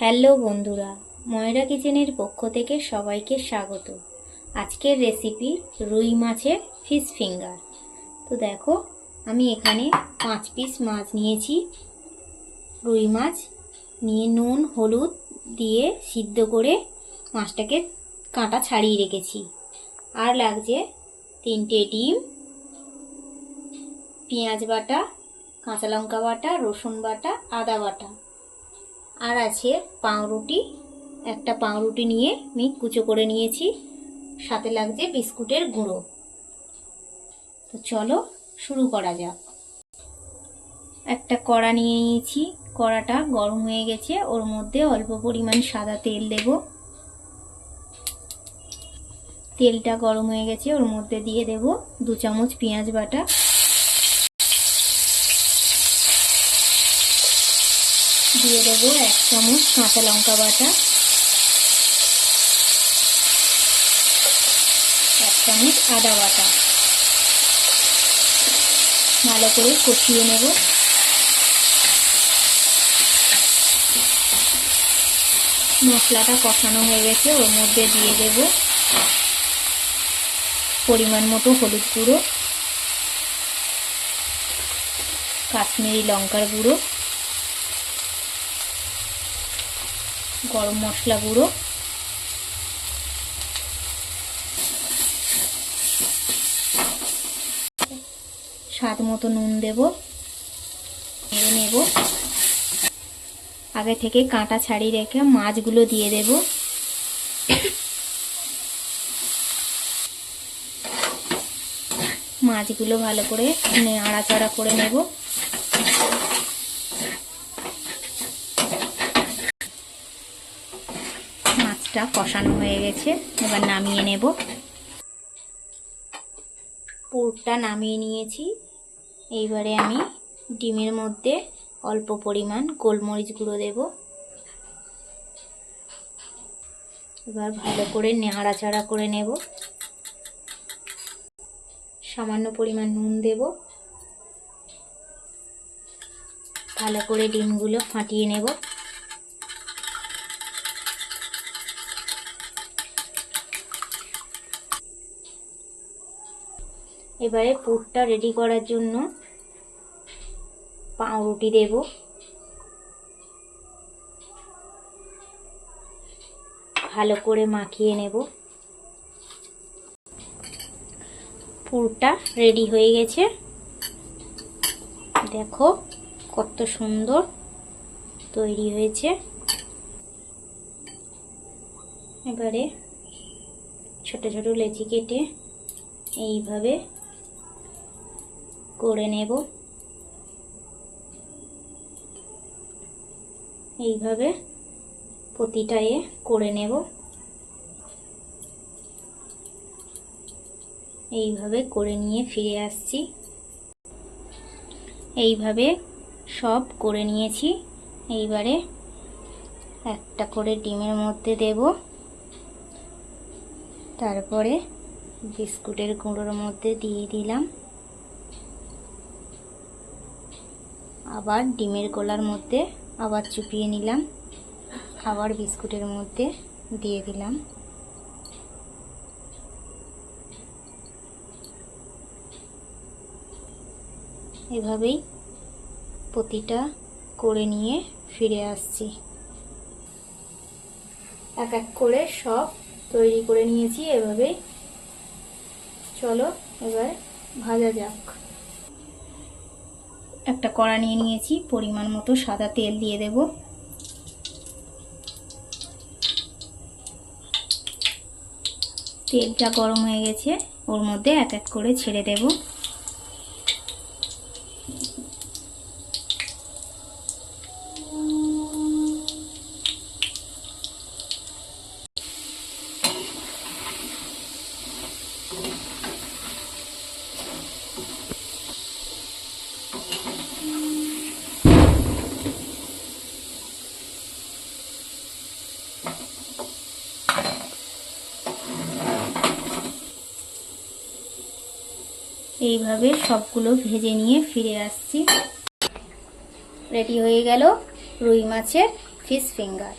Hello বন্ধুরা, ময়রা কিচেনের পক্ষ থেকে সবাইকে স্বাগত। আজকের রেসিপি রুই মাছের ফিশ ফিঙ্গার তো দেখো, আমি এখানে পাঁচ পিস মাছ নিয়েছি। রুই মাছ নিয়ে নুন, হলুদ দিয়ে সিদ্ধ করে মাছটাকে কাঁটা ছাড়িয়ে রেখেছি। আর লাগছে তিনটে ডিম, পেঁয়াজ বাটা, কাঁচা লঙ্কা বাটা, রসুন বাটা, আদা বাটা। আর আছে পাউরুটি। একটা পাউরুটি নিয়ে আমি কুচো করে নিয়েছি। সাথে লাগছে বিস্কুটের গুঁড়ো। তো চলো শুরু করা যাক। একটা কড়া নিয়ে নিয়েছি। কড়াটা গরম হয়ে গেছে। ওর মধ্যে অল্প পরিমাণ সাদা তেল দেব। তেলটা গরম হয়ে গেছে। ওর মধ্যে দিয়ে দেব দু চামচ পেঁয়াজ বাটা। দিয়ে দেবো এক চামচ কাঁচা লঙ্কা বাটা। এক চামচ আদা বাটা। ভালো করে কষিয়ে নেব। মশলাটা কষানো হয়ে গেছে, ওর মধ্যে দিয়ে দেব পরিমাণ মতো হলুদ গুঁড়ো, কাশ্মীরি লঙ্কার গুঁড়ো। গরম মশলা গুঁড়ো। স্বাদ মতো নুন দেব। নেড়ে নেব। আগে থেকে কাঁটা ছাড়িয়ে রেখে মাছগুলো দিয়ে দেব। মাছগুলো ভালো করে নাড়াচাড়া করে নেব। মাছটা কষানো হয়ে গেছে। এবার নামিয়ে নেব। পুরটা নামিয়ে নিয়েছি। এইবারে আমি ডিমের মধ্যে অল্প পরিমাণ গোলমরিচ গুঁড়ো দেব। এবার ভালো করে নাড়াচাড়া করে নেব। সামান্য পরিমাণ নুন দেব। ভালো করে ডিমগুলো ফাটিয়ে নেব। এবারে পুরটা রেডি করার জন্য পাউরুটি দেব। ভালো করে মাখিয়ে নেব। পুরটা রেডি হয়ে গেছে। দেখো কত সুন্দর তৈরি হয়েছে। এবারে ছোট ছোট লেচি কেটে এইভাবে করে নেব। এইভাবে প্রতিটা এ করে নেব। এইভাবে করে নিয়ে ফিরে আসছি। এইভাবে সব করে নিয়েছি। এইবারে একটা করে ডিমের মধ্যে দেব। তারপরে বিস্কুটের গুঁড়োর মধ্যে দিয়ে দিলাম। আবার ডিমের গোলার মধ্যে আবার চুপিয়ে নিলাম। আবার বিস্কুটের মধ্যে দিয়ে দিলাম। এভাবেই প্রতিটা করে নিয়ে ফিরে আসছি। এক এক করে সব তৈরি করে নিয়েছি এভাবেই। চলো এবার ভাজা যাক। একটা কড়া নিয়ে নিয়েছি, পরিমাণ মতো সাদা তেল দিয়ে দেব। তেলটা গরম হয়ে গেছে, ওর মধ্যে এক এক করে ছেড়ে দেব। এইভাবে সবগুলো ভেজে নিয়ে ফিরে আসছি। রেডি হয়ে গেল রুই মাছের ফিশ ফিঙ্গার